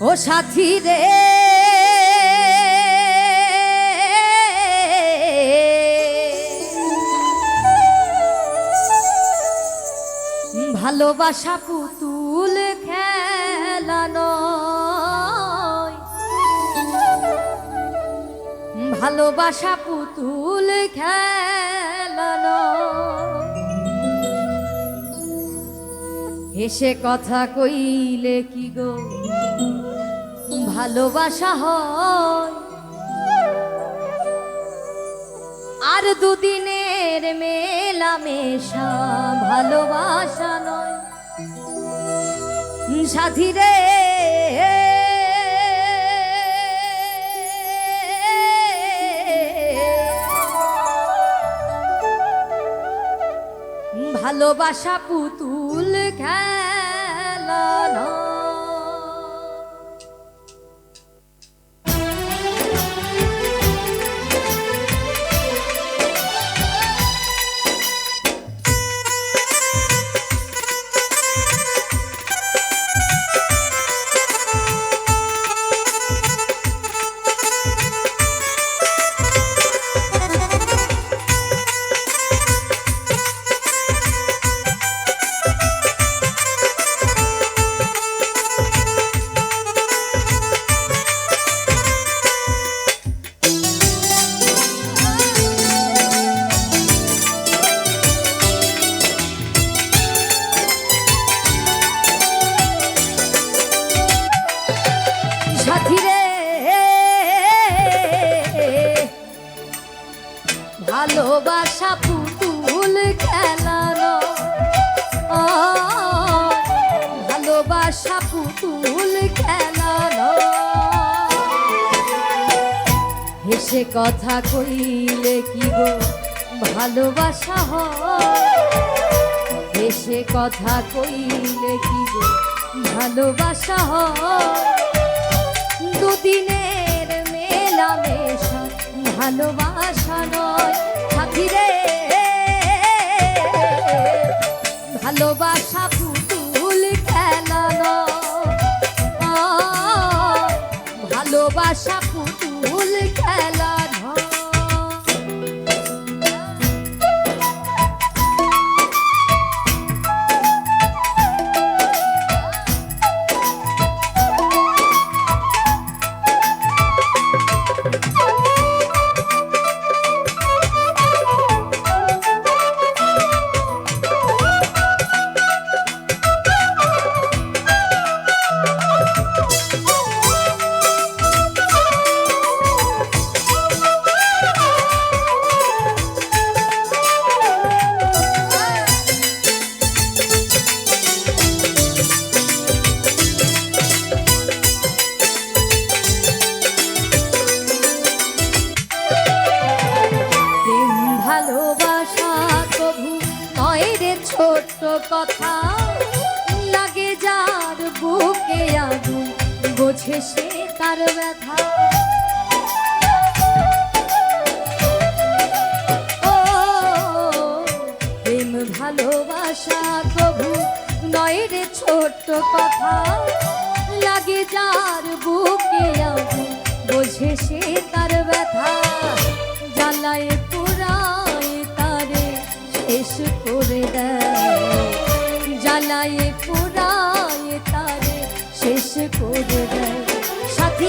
ও সাথী রে। ভালোবাসা পুতুল খেলানো ভালোবাসা পুতুল খেলানো হেসে কথা কইলে কি গো? ভালোবাসা হয় আর দুদিনের মেলামেশা ভালোবাসা নয় সাথী রে ভালোবাসা পুতুল খেলা নয়। ভালোবাসা পুতুল খেলানো। ভালোবাসা পুতুল খেলানো। হেসে কথা কইলে কি গো ভালোবাসা হেসে কথা কইলে কি গো ভালোবাসা হয়? মেলামেশা ভালোবাসা নয় সাথী রে। ভালোবাসা পুতুল খেলানো ভালোবাসা পুতুল খেলানো বোঝে সে তার ব্যথা। ও, প্রেম ভালোবাসা কভু নয় রে ছোট্ট কথা। লাগে যার বুকে আগুন, বোঝে সে তার ব্যথা। জ্বালায় পুরায় তারে, শেষ করে দেয়। জ্বালায় করে দেয় সাথী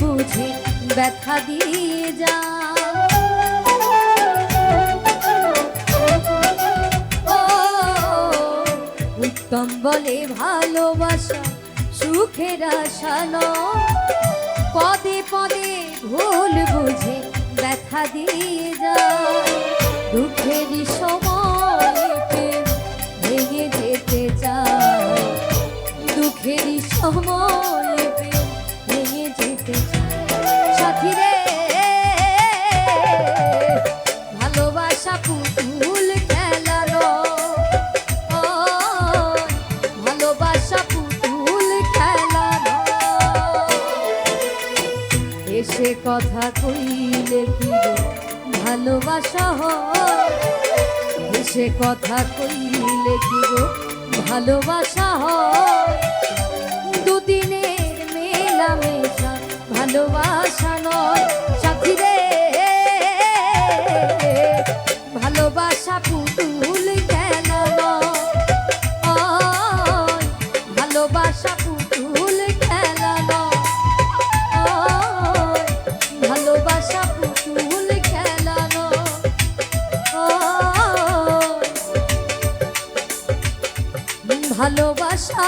বুঝে ব্যথা দিয়ে যা উত্তম বলে ভালোবাসা, সুখের আশা নয়। পদে পদে ভুল বুঝে ব্যথা দিয়ে যা দুঃখেরই সময় কথা কইলে কি ভালোবাসা এসে কথা কইলে কি ভালোবাসা হয়। মেলামেশা ভালোবাসা নয় সাথী রে। ভালোবাসা পুতুল কেন নয়? ভালোবাসা পুতুল খেলানো ওই, ভালোবাসা পুতুল খেলানো ওই, ভালোবাসা